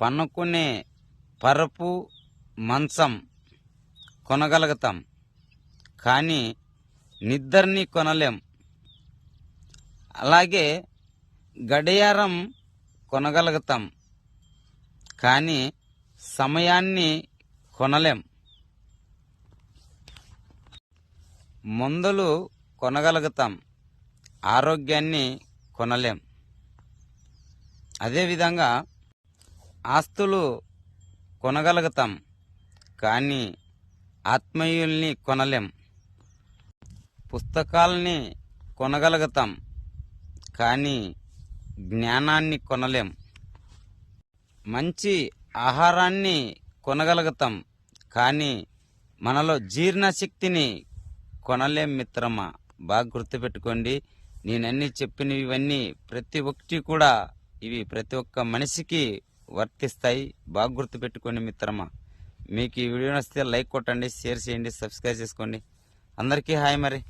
పన్నుకునే పరుపు మంచం కొనగలుగుతాం. కానీ నిద్రని కొనలేం. అలాగే గడియారం కొనగలుగుతాం. కానీ సమయాన్ని కొనలేం. మందులు కొనగలుగుతాం. ఆరోగ్యాన్ని కొనలేం. అదేవిధంగా ఆస్తులు కొనగలుగుతాం కానీ ఆత్మీయుల్ని కొనలేం. పుస్తకాల్ని కొనగలుగుతాం కానీ జ్ఞానాన్ని కొనలేం. మంచి ఆహారాన్ని కొనగలుగుతాం కానీ మనలో జీర్ణశక్తిని కొనలేం మిత్రమా? బాగా గుర్తుపెట్టుకోండి నేనన్నీ చెప్పినవి ఇవన్నీ ప్రతి ఒక్కటి కూడా ఇవి ప్రతి ఒక్క మనిషికి వర్తిస్తాయి. బాగా గుర్తుపెట్టుకోండి మిత్రమా. మీకు ఈ వీడియో నచ్చితే లైక్ కొట్టండి షేర్ చేయండి సబ్స్క్రైబ్ చేసుకోండి. అందరికీ హాయ్ మరి.